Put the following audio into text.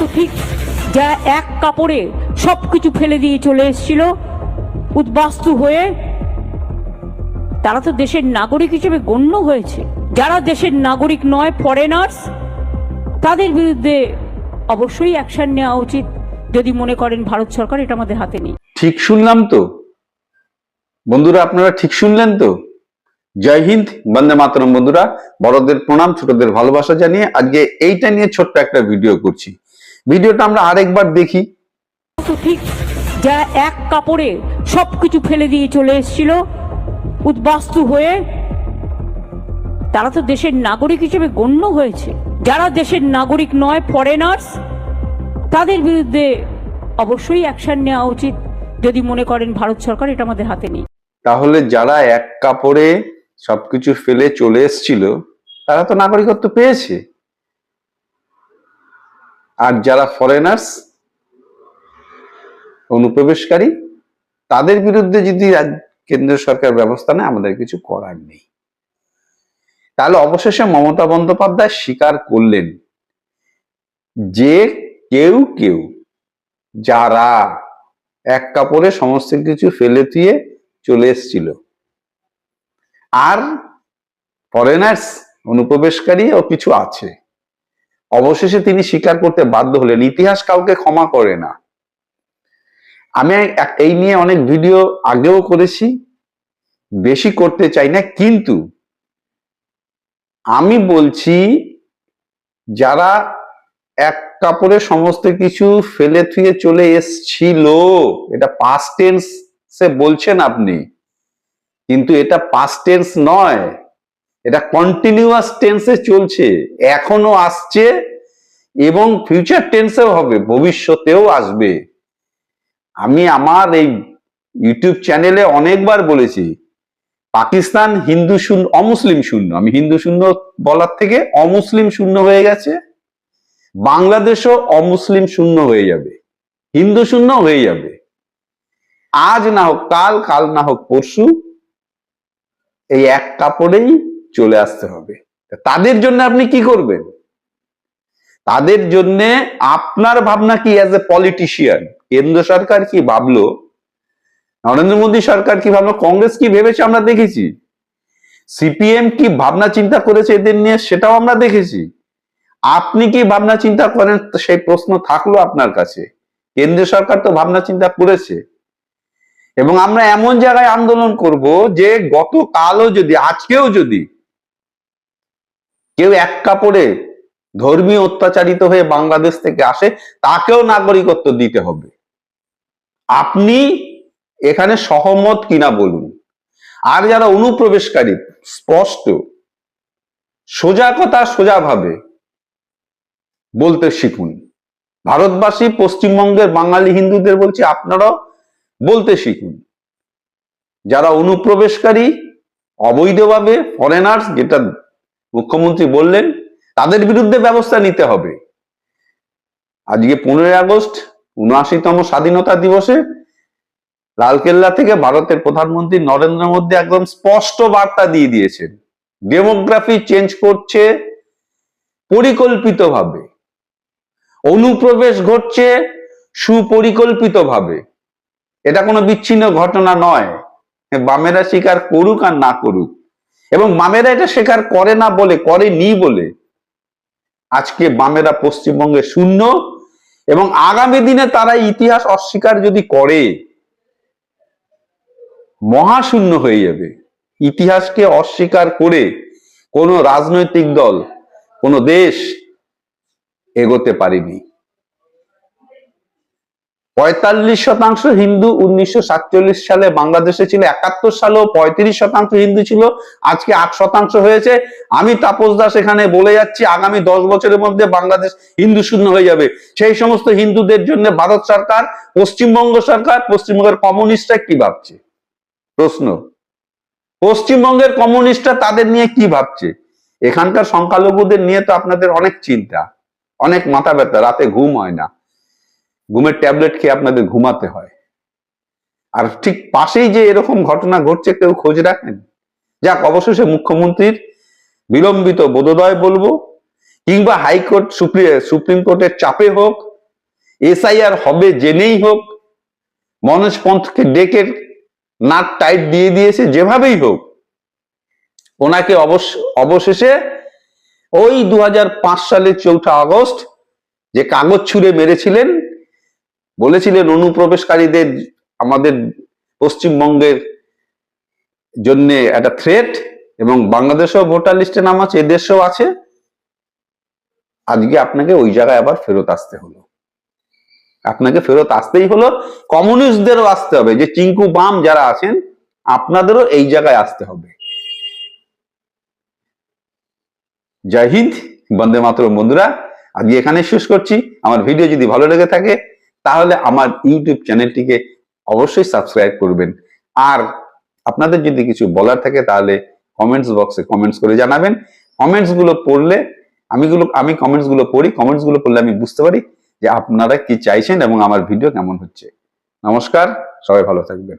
তো ঠিক যারা এক কাপড়ে সব কিছু ফেলে দিয়ে চলে এসেছিল, উদ্বাস্তু হয়ে তারা তো দেশের নাগরিক হিসেবে গণ্য হয়েছে। যারা দেশের নাগরিক নয় ফরেনার্স তাদের বিরুদ্ধে অবশ্যই অ্যাকশন নেওয়া উচিত। যদি মনে করেন ভারত সরকার, এটা আমাদের হাতে নেই। ঠিক শুনলাম তো। বন্ধুরা, আপনারা ঠিক শুনলেন তো? জয় হিন্দ, বন্দে মাতরম। বন্ধুরা, বড়দের প্রণাম, ছোটদের ভালোবাসা জানিয়ে আজকে এইটা নিয়ে ছোট্ট একটা ভিডিও করছি। ভিডিওটা আমরা আরেকবার দেখি। ঠিক যারা এক কাপড়ে সব কিছু ফেলে দিয়ে চলে এসেছিল উদ্বাস্তু হয়ে। তারা তো দেশের নাগরিক হিসেবে গণ্য হয়েছে। যারা দেশের নাগরিক নয় ফরেনার্স তাদের বিরুদ্ধে অবশ্যই অ্যাকশন নেওয়া উচিত। যদি মনে করেন ভারত সরকার এটা আমাদের হাতে নেই। তাহলে যারা এক কাপড়ে সবকিছু ফেলে চলে এসছিল তারা তো নাগরিকত্ব পেয়েছে। আর যারা ফরেনার্স অনুপ্রবেশকারী, তাদের বিরুদ্ধে যদি রাজ- কেন্দ্র সরকার ব্যবস্থা নেয়, আমাদের কিছু করার নেই। তাহলে অবশেষে মমতা বন্দ্যোপাধ্যায় স্বীকার করলেন যে কেউ কেউ, যারা এক কাপড়ে সমস্ত কিছু ফেলে দিয়ে চলে এসছিল, আর ফরেনার্স অনুপ্রবেশকারী ও কিছু আছে অবশেষে তিনি স্বীকার করতে বাধ্য হলেন। ইতিহাস কাউকে ক্ষমা করে না। আমি এই নিয়ে অনেক ভিডিও আগেও করেছি, বেশি করতে চাই না, কিন্তু আমি বলছি, যারা এক কাপড়ে সমস্ত কিছু ফেলে থুয়ে চলে এসছিল, এটা পাস্ট টেন্স সে বলছেন আপনি, কিন্তু এটা পাস্ট টেন্স নয়। এটা কন্টিনিউয়াস টেন্সে চলছে এখনও আসছে এবং ফিউচার টেন্সেও হবে, ভবিষ্যতেও আসবে। আমি আমার এই ইউটিউব চ্যানেলে অনেকবার বলেছি, পাকিস্তান হিন্দু শূন্য, অমুসলিম শূন্য, আমি হিন্দু শূন্য বলার থেকে অমুসলিম শূন্য হয়ে গেছে, বাংলাদেশও অমুসলিম শূন্য হয়ে যাবে, হিন্দু শূন্য হয়ে যাবে। আজ না হোক কাল কাল না হোক পরশু, এই এক কাপড়েই চলে আসতে হবে। তাদের জন্য আপনি কি করবেন? তাদের জন্য আপনার ভাবনা কি অ্যাজ এ পলিটিশিয়ান কেন্দ্র সরকার কি ভাবলো? নরেন্দ্র মোদী সরকার কি ভাবলো? কংগ্রেস কি ভেবেছে আমরা দেখেছি? সিপিএম কি ভাবনা চিন্তা করেছে এদের নিয়ে সেটাও আমরা দেখেছি। আপনি কি ভাবনা চিন্তা করেন? সেই প্রশ্ন থাকল আপনার কাছে। কেন্দ্র সরকার তো ভাবনা চিন্তা করেছে। এবং আমরা এমন জায়গায় আন্দোলন করব যে গতকালও যদি, আজকেও যদি কেউ এক কাপড়ে ধর্মীয় অত্যাচারিত হয়ে বাংলাদেশ থেকে আসে, তাকেও নাগরিকত্ব দিতে হবে। আপনি এখানে সহমত কিনা বলুন। আর যারা অনুপ্রবেশকারী, স্পষ্ট, সোজা কথা সোজা ভাবে বলতে শিখুন। ভারতবাসী, পশ্চিমবঙ্গের বাঙালি হিন্দুদের বলছি, আপনারাও বলতে শিখুন। যারা অনুপ্রবেশকারী, অবৈধভাবে ফরেনার্স যেটা মুখ্যমন্ত্রী বললেন, তাদের বিরুদ্ধে ব্যবস্থা নিতে হবে। আজকে পনেরোই আগস্ট, উনআশিতম স্বাধীনতা দিবসে লালকেল্লা থেকে ভারতের প্রধানমন্ত্রী নরেন্দ্র মোদী একদম স্পষ্ট বার্তা দিয়ে দিয়েছেন, ডেমোগ্রাফি চেঞ্জ করছে পরিকল্পিতভাবে। অনুপ্রবেশ ঘটছে সুপরিকল্পিতভাবে। এটা কোনো বিচ্ছিন্ন ঘটনা নয়। বামেরা স্বীকার করুক আর না করুক। এবং মামেরা এটা স্বীকার করে না বলে, করেনি বলে আজকে বামেরা পশ্চিমবঙ্গে শূন্য এবং আগামী দিনে তারা ইতিহাস অস্বীকার যদি করে, মহাশূন্য হয়ে যাবে। ইতিহাসকে অস্বীকার করে কোনো রাজনৈতিক দল, কোনো দেশ এগোতে পারেনি। পঁয়তাল্লিশ শতাংশ হিন্দু, উনিশশো সাতচল্লিশ সালে বাংলাদেশে ছিল, একাত্তর সালেও পঁয়ত্রিশ শতাংশ হিন্দু ছিল, আজকে আট শতাংশ হয়েছে। আমি তাপস দাস এখানে বলে যাচ্ছি, আগামী দশ বছরের মধ্যে বাংলাদেশ হিন্দু শূন্য হয়ে যাবে। সেই সমস্ত হিন্দুদের জন্য ভারত সরকার, পশ্চিমবঙ্গ সরকার, পশ্চিমবঙ্গের কমিউনিস্টরা কি ভাবছে? প্রশ্ন। পশ্চিমবঙ্গের কমিউনিস্টরা তাদের নিয়ে কি ভাবছে? এখানকার সংখ্যালঘুদের নিয়ে তো আপনাদের অনেক চিন্তা, অনেক মাথা ব্যথা, রাতে ঘুম হয় না। ঘুমের ট্যাবলেট খেয়ে আপনাদের ঘুমাতে হয়। আর ঠিক পাশেই যে এরকম ঘটনা ঘটছে, কেউ খোঁজ রাখেন? যাক, অবশেষে মুখ্যমন্ত্রীর বিলম্বিত বোধোদয় বলব, কিংবা হাইকোর্ট সুপ্রিম সুপ্রিম কোর্টের চাপে হোক, এসআইআর হবে জেনেই হোক, মনোজ পন্থকে ডেকে নাক টাইট দিয়ে দিয়েছে যেভাবেই হোক, ওনাকে অবশেষে ওই দু হাজার পাঁচ সালের চৌঠা আগস্ট যে কাগজ ছুঁড়ে মেরেছিলেন বলেছিলেন অনুপ্রবেশকারীদের আমাদের পশ্চিমবঙ্গের জন্য একটা থ্রেট এবং বাংলাদেশও ভোটার লিস্টে নাম আছে, এদেশেও আছে। আজকে আপনাকে ওই জায়গায় আবার ফেরত আসতে হলো। আপনাকে ফেরত আসতেই হলো। কমিউনিস্টদেরও আসতে হবে। যে চিঙ্কু বাম যারা আছেন, আপনাদেরও এই জায়গায় আসতে হবে। জয় হিন্দ, বন্দে মাতরম। বন্ধুরা, আজকে এখানে শেষ করছি। আমার ভিডিও যদি ভালো লেগে থাকে তাহলে আমার ইউটিউব চ্যানেলটিকে অবশ্যই সাবস্ক্রাইব করবেন। আর আপনাদের যদি কিছু বলার থাকে তাহলে কমেন্টস বক্সে কমেন্টস করে জানাবেন। কমেন্টসগুলো পড়লে আমি গুলো, আমি কমেন্টসগুলো পড়ি কমেন্টসগুলো পড়লে আমি বুঝতে পারি যে আপনারা কি চাইছেন এবং আমার ভিডিও কেমন হচ্ছে। নমস্কার, সবাই ভালো থাকবেন।